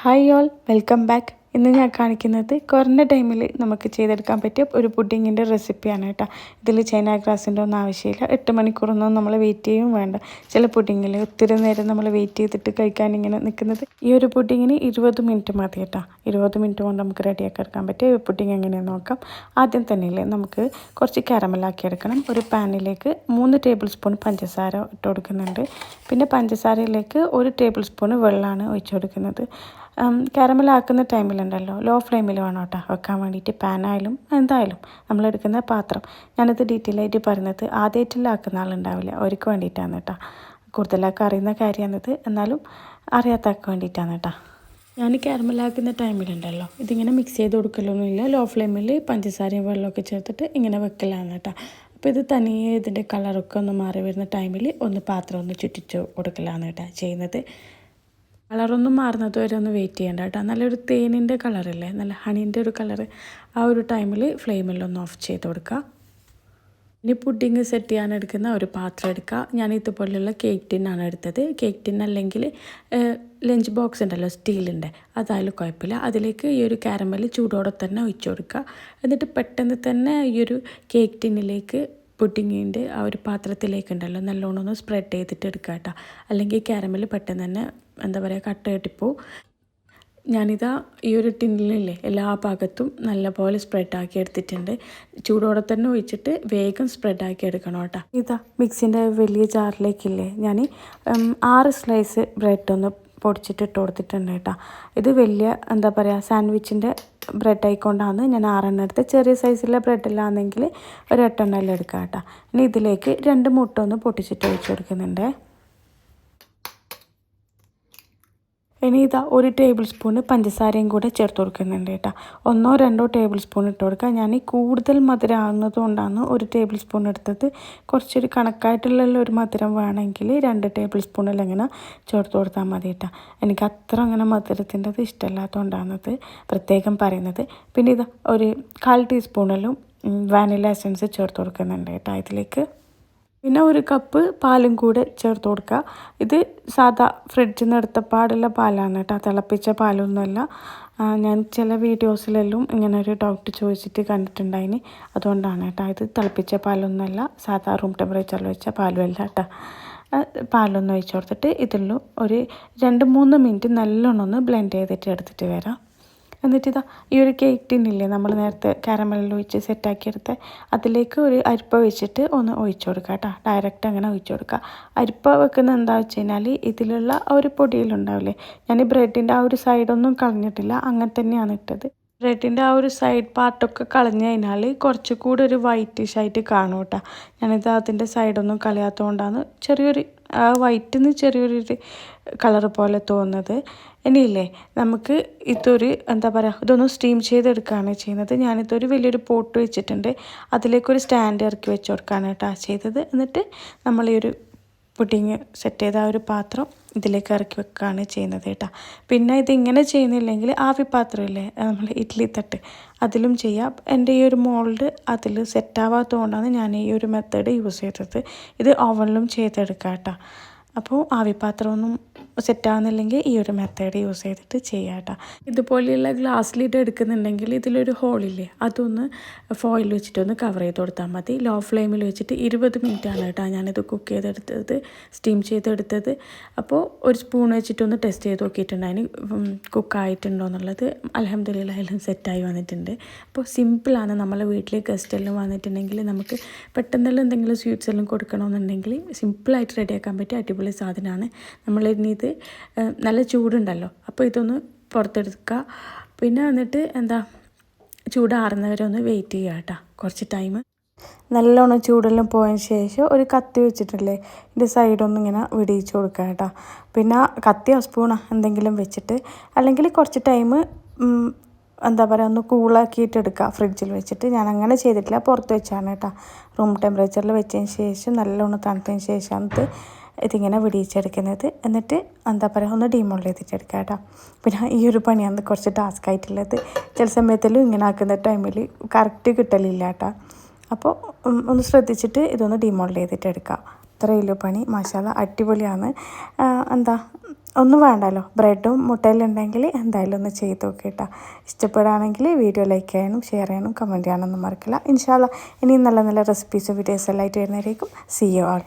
Hi all welcome back ഇന്ന് ഞാൻ കാണിക്കുന്നത് കുറഞ്ഞ ടൈമിൽ നമുക്ക് ചെയ്തെടുക്കാൻ പറ്റിയ ഒരു പുഡിങ്ങിന്റെ റെസിപ്പിയാണ് കേട്ടോ. ഇതിൽ ചൈന ഗ്രാസിന്റെ ഒന്നും ആവശ്യമില്ല. എട്ട് മണിക്കൂറൊന്നും നമ്മൾ വെയിറ്റ് ചെയ്യും വേണ്ട. ചില പുഡിങ്ങിൽ ഒത്തിരി നേരം നമ്മൾ വെയിറ്റ് ചെയ്തിട്ട് കഴിക്കാൻ ഇങ്ങനെ നിൽക്കുന്നത്. ഈ ഒരു പുഡിങ്ങിന് ഇരുപത് മിനിറ്റ് മതി കേട്ടോ. ഇരുപത് മിനിറ്റ് കൊണ്ട് നമുക്ക് റെഡിയാക്കി എടുക്കാൻ പറ്റിയ പുഡിങ് എങ്ങനെയാണെന്ന് നോക്കാം. ആദ്യം തന്നെ നമുക്ക് കുറച്ച് കാരമലാക്കി എടുക്കണം. ഒരു പാനിലേക്ക് മൂന്ന് ടേബിൾ സ്പൂൺ പഞ്ചസാര ഇട്ട് കൊടുക്കുന്നുണ്ട്. പിന്നെ പഞ്ചസാരയിലേക്ക് ഒരു ടേബിൾ സ്പൂൺ വെള്ളമാണ് ഒഴിച്ചു കൊടുക്കുന്നത്. കാരമലാക്കുന്ന ടൈമിലുണ്ടല്ലോ ലോ ഫ്ലെയിമിൽ വേണം കേട്ടോ വെക്കാൻ വേണ്ടിയിട്ട്. പാനായാലും എന്തായാലും നമ്മളെടുക്കുന്ന പാത്രം. ഞാനത് ഡീറ്റെയിൽ ആയിട്ട് പറയുന്നത് ആദ്യമായിട്ടുള്ള ആക്കുന്ന ആളുണ്ടാവില്ല. അവർക്ക് വേണ്ടിയിട്ടാണ് കേട്ടോ. കൂടുതലൊക്കെ അറിയുന്ന കാര്യമാണിത്. എന്നാലും അറിയാത്തക്ക് വേണ്ടിയിട്ടാണ് കേട്ടോ. ഞാൻ കാരമലാക്കുന്ന ടൈമിലുണ്ടല്ലോ ഇതിങ്ങനെ മിക്സ് ചെയ്ത് കൊടുക്കലൊന്നുമില്ല. ലോ ഫ്ലെയിമിൽ പഞ്ചസാരയും വെള്ളമൊക്കെ ചേർത്തിട്ട് ഇങ്ങനെ വെക്കലാണ് കേട്ടോ. അപ്പോൾ ഇത് തനിയെ ഇതിന്റെ കളറൊക്കെ ഒന്ന് മാറി വരുന്ന ടൈമിൽ ഒന്ന് പാത്രം ഒന്ന് ചുറ്റിച്ച് കൊടുക്കലാണ് കേട്ടോ ചെയ്യുന്നത്. കളറൊന്നും മാറുന്നത് വരെ ഒന്ന് വെയിറ്റ് ചെയ്യേണ്ട കേട്ടോ. നല്ലൊരു തേനിന്റെ കളറല്ലേ നല്ല ഹണീന്റെ ഒരു കളർ ആ ഒരു ടൈമിൽ ഫ്ലെയിമിൽ ഒന്ന് ഓഫ് ചെയ്ത് കൊടുക്കുക ഇനി പുഡിങ് സെറ്റ് ചെയ്യാൻ എടുക്കുന്ന ഒരു പാത്രം എടുക്കുക ഞാൻ ഇതുപോലെയുള്ള കേക്ക് ടിന്നാണ് എടുത്തത്. കേക്ക് ടിൻ അല്ലെങ്കിൽ ലഞ്ച് ബോക്സ് ഉണ്ടല്ലോ സ്റ്റീലിന്റെ അതായാലും കുഴപ്പമില്ല. അതിലേക്ക് ഈ ഒരു കാരമൽ ചൂടോടെ തന്നെ ഒഴിച്ചു കൊടുക്കുക എന്നിട്ട് പെട്ടെന്ന് തന്നെ ഈ ഒരു കേക്ക് ടിന്നിലേക്ക് പുഡിങ്ങിന്റെ ആ ഒരു പാത്രത്തിലേക്ക് ഉണ്ടല്ലോ നല്ലോണം ഒന്ന് സ്പ്രെഡ് ചെയ്തിട്ട് എടുക്കുക കേട്ടോ. അല്ലെങ്കിൽ കാരമൽ പെട്ടെന്ന് തന്നെ എന്താ പറയുക കട്ട കെട്ടിപ്പോവും ഞാനിതാ ഈ ഒരു ടിന്നിലില്ലേ എല്ലാ ഭാഗത്തും നല്ലപോലെ സ്പ്രെഡാക്കി എടുത്തിട്ടുണ്ട്. ചൂടോടെ തന്നെ ഒഴിച്ചിട്ട് വേഗം സ്പ്രെഡാക്കി എടുക്കണം കേട്ടോ. ഇതാ മിക്സിന്റെ വലിയ ജാറിലേക്കില്ലേ ഞാൻ ആറ് സ്ലൈസ് ബ്രെഡ് ഒന്ന് പൊടിച്ചിട്ട് ഇട്ട് കൊടുത്തിട്ടുണ്ട് കേട്ടോ. ഇത് വലിയ എന്താ പറയുക സാൻഡ്വിച്ചിന്റെ ബ്രെഡ് ആയിക്കൊണ്ടാണ് ഞാൻ ആറെണ്ണം എടുത്ത് ചെറിയ സൈസിലെ ബ്രെഡിലാണെങ്കിൽ ഒരു എട്ടെണ്ണം എല്ലാം എടുക്കാം കേട്ടോ. ഇനി ഇതിലേക്ക് രണ്ട് മുട്ട ഒന്ന് പൊട്ടിച്ചിട്ട് ഒഴിച്ചു കൊടുക്കുന്നുണ്ട്. ഇനി ഇതാ ഒരു ടേബിൾ സ്പൂണ് പഞ്ചസാരയും കൂടെ ചേർത്ത് കൊടുക്കുന്നുണ്ട് കേട്ടോ. ഒന്നോ രണ്ടോ ടേബിൾ സ്പൂൺ ഇട്ട് കൊടുക്കുക. ഞാൻ ഈ കൂടുതൽ മധുരം ആകുന്നത് കൊണ്ടാണ് ഒരു ടേബിൾ സ്പൂൺ എടുത്തത്. കുറച്ചൊരു കണക്കായിട്ടുള്ള ഒരു മധുരം വേണമെങ്കിൽ രണ്ട് ടേബിൾ സ്പൂണിൽ അങ്ങനെ ചേർത്ത് കൊടുത്താൽ മതി കേട്ടോ. എനിക്ക് അത്ര അങ്ങനെ മധുരത്തിന്റെത് ഇഷ്ടമല്ലാത്തതുകൊണ്ടാണത് പ്രത്യേകം പറയുന്നത്. പിന്നെ ഇതാ ഒരു കാൽ ടീസ്പൂണിലും വാനില എസൻസ് ചേർത്ത് കൊടുക്കുന്നുണ്ട് കേട്ടോ ഇതിലേക്ക്. പിന്നെ ഒരു കപ്പ് പാലും കൂടെ ചേർത്ത് കൊടുക്കുക. ഇത് സാധാ ഫ്രിഡ്ജിൽ നിന്ന് എടുത്ത പാടുള്ള പാലാണ് കേട്ടോ തിളപ്പിച്ച പാലൊന്നുമല്ല. ഞാൻ ചില വീഡിയോസിലെല്ലാം ഇങ്ങനെ ഒരു ഡൗട്ട് ചോദിച്ചിട്ട് കണ്ടിട്ടുണ്ടായിന്. അതുകൊണ്ടാണ് കേട്ടോ ഇത് തിളപ്പിച്ച പാലൊന്നുമല്ല സാധാ റൂം ടെമ്പറേച്ചറിൽ വെച്ച പാലുമല്ല കേട്ടോ. പാലൊന്നും ഒഴിച്ച് കൊടുത്തിട്ട് ഇതിലും ഒരു രണ്ട് മൂന്ന് മിനിറ്റ് നല്ലോണം ഒന്ന് ബ്ലെൻഡ് ചെയ്തിട്ട് എടുത്തിട്ട് വരാം. എന്നിട്ട് ഇതാ ഈ ഒരു കേക്ക് ടിന്നില്ലേ നമ്മൾ നേരത്തെ കാരമലിൽ ഒഴിച്ച് സെറ്റാക്കിയെടുത്ത് അതിലേക്ക് ഒരു അരിപ്പ വെച്ചിട്ട് ഒന്ന് ഒഴിച്ചു കൊടുക്കുക കേട്ടോ ഡയറക്റ്റ് അങ്ങനെ ഒഴിച്ചു കൊടുക്കുക അരിപ്പ വെക്കുന്നത് എന്താ വെച്ച് കഴിഞ്ഞാൽ ഇതിലുള്ള ഒരു പൊടിയിലുണ്ടാവില്ലേ ഞാൻ ഈ ബ്രെഡിന്റെ ആ ഒരു സൈഡൊന്നും കളഞ്ഞിട്ടില്ല. അങ്ങനെ തന്നെയാണ് ഇട്ടത്. ബ്രെഡിന്റെ ആ ഒരു സൈഡ് പാർട്ടൊക്കെ കളഞ്ഞു കഴിഞ്ഞാൽ കുറച്ചുകൂടി ഒരു വൈറ്റിഷ് ആയിട്ട് കാണും കേട്ടോ ഞാനിത് അതിന്റെ സൈഡൊന്നും കളയാത്തതുകൊണ്ടാണ് ചെറിയൊരു ആ വൈറ്റിന്ന് ചെറിയൊരു കളർ പോലെ തോന്നുന്നത്. ഇനിയില്ലേ നമുക്ക് ഇതൊരു എന്താ പറയുക ഇതൊന്ന് സ്റ്റീം ചെയ്തെടുക്കുകയാണ് ചെയ്യുന്നത്. ഞാനിതൊരു വലിയൊരു പോട്ട് വെച്ചിട്ടുണ്ട്. അതിലേക്കൊരു സ്റ്റാൻഡ് ഇറക്കി വെച്ച് കൊടുക്കുകയാണ് കേട്ടോ ചെയ്തത്. എന്നിട്ട് നമ്മൾ ഈ ഒരു പുഡിങ് സെറ്റ് ചെയ്ത ആ ഒരു പാത്രം ഇതിലേക്ക് ഇറക്കി വെക്കുകയാണ് ചെയ്യുന്നത് കേട്ടോ. പിന്നെ ഇതിങ്ങനെ ചെയ്യുന്നില്ലെങ്കിൽ ആവി പാത്രമില്ലേ? നമ്മൾ ഇഡ്ഡലി തട്ട്. അതിലും ചെയ്യാം. എന്റെ ഈ ഒരു മോൾഡ് അതിൽ സെറ്റാവാത്തതുകൊണ്ടാണ് ഞാൻ ഈ ഒരു മെത്തേഡ് യൂസ് ചെയ്തത്. ഇത് ഓവനിലും ചെയ്തെടുക്കാം കേട്ടോ. അപ്പോൾ ആവിപാത്രമൊന്നും സെറ്റാകുന്നില്ലെങ്കിൽ ഈ ഒരു മെത്തേഡ് യൂസ് ചെയ്തിട്ട് ചെയ്യാം കേട്ടോ. ഇതുപോലെയുള്ള ഗ്ലാസ് ലിഡ് എടുക്കുന്നുണ്ടെങ്കിൽ ഇതിലൊരു ഹോളില്ലേ അതൊന്ന് ഫോയിൽ വെച്ചിട്ടൊന്ന് കവർ ചെയ്ത് കൊടുത്താൽ മതി. ലോ ഫ്ലെയിമിൽ വെച്ചിട്ട് ഇരുപത് മിനിറ്റാണ് കേട്ടോ ഞാനിത് കുക്ക് ചെയ്തെടുത്തത് സ്റ്റീം ചെയ്തെടുത്തത്. അപ്പോൾ ഒരു സ്പൂൺ വെച്ചിട്ടൊന്ന് ടെസ്റ്റ് ചെയ്ത് നോക്കിയിട്ടുണ്ട്. അതിന് കുക്കായിട്ടുണ്ടോ എന്നുള്ളത് അലഹമ്മദില്ല എല്ലാം സെറ്റായി വന്നിട്ടുണ്ട്. അപ്പോൾ സിമ്പിളാണ് നമ്മളെ വീട്ടിൽ ഗസ്റ്റ് എല്ലാം വന്നിട്ടുണ്ടെങ്കിൽ നമുക്ക് പെട്ടെന്നെല്ലാം എന്തെങ്കിലും സ്വീറ്റ്സ് എല്ലാം കൊടുക്കണമെന്നുണ്ടെങ്കിൽ സിമ്പിളായിട്ട് റെഡിയാക്കാൻ പറ്റിയ അടിപൊളി സാധനമാണ്. നമ്മൾ ഇനി ഇത് നല്ല ചൂടുണ്ടല്ലോ. അപ്പോൾ ഇതൊന്ന് പുറത്തെടുക്കുക. പിന്നെ വന്നിട്ട് എന്താ ചൂടാറുന്നവരെ ഒന്ന് വെയിറ്റ് ചെയ്യുക കേട്ടോ. കുറച്ച് ടൈം നല്ലോണം ചൂടെല്ലാം പോയതിന് ശേഷം ഒരു കത്തി വെച്ചിട്ടില്ലേ ഇതിന്റെ സൈഡൊന്നും ഇങ്ങനെ വിടിയിച്ച് കൊടുക്കുക കേട്ടോ. പിന്നെ കത്തിയോ സ്പൂണോ എന്തെങ്കിലും വെച്ചിട്ട് അല്ലെങ്കിൽ കുറച്ച് ടൈം എന്താ പറയുക ഒന്ന് കൂളാക്കിയിട്ട് എടുക്കുക. ഫ്രിഡ്ജിൽ വെച്ചിട്ട്. ഞാൻ അങ്ങനെ ചെയ്തിട്ടില്ല. പുറത്ത് വെച്ചാണ് കേട്ടോ. റൂം ടെമ്പറേച്ചറിൽ വെച്ചതിന് ശേഷം നല്ലോണം തണുത്തതിന് ശേഷം അത് ഇതിങ്ങനെ വിടിയിച്ചെടുക്കുന്നത്. എന്നിട്ട് എന്താ പറയുക ഒന്ന് ഡീമോൾഡ് ചെയ്തിട്ടെടുക്കുക കേട്ടോ. പിന്നെ ഈ ഒരു പണിയാണ് കുറച്ച് ടാസ്ക് ആയിട്ടുള്ളത്. ചില സമയത്തെല്ലാം ഇങ്ങനെ ആക്കുന്ന ടൈമിൽ കറക്റ്റ് കിട്ടലില്ല കേട്ടോ. അപ്പോൾ ഒന്ന് ശ്രദ്ധിച്ചിട്ട് ഇതൊന്ന് ഡിമോൾഡ് ചെയ്തിട്ട് എടുക്കുക ഇത്രയുള്ളൂ പണി. മസാല അടിപൊളിയാണ്. എന്താ ഒന്നും വേണ്ടല്ലോ. ബ്രെഡും മുട്ടയിലും ഉണ്ടെങ്കിൽ എന്തായാലും ഒന്ന് ചെയ്ത് നോക്കി കേട്ടോ. ഇഷ്ടപ്പെടുകയാണെങ്കിൽ വീഡിയോ ലൈക്ക് ചെയ്യാനും ഷെയർ ചെയ്യാനും കമന്റ് ചെയ്യാനൊന്നും മറക്കില്ല. ഇൻഷാല്ല ഇനിയും നല്ല നല്ല റെസിപ്പീസും വീഡിയോസ് എല്ലാം ആയിട്ട് വരുന്നതായിരിക്കും സി യു ആൾ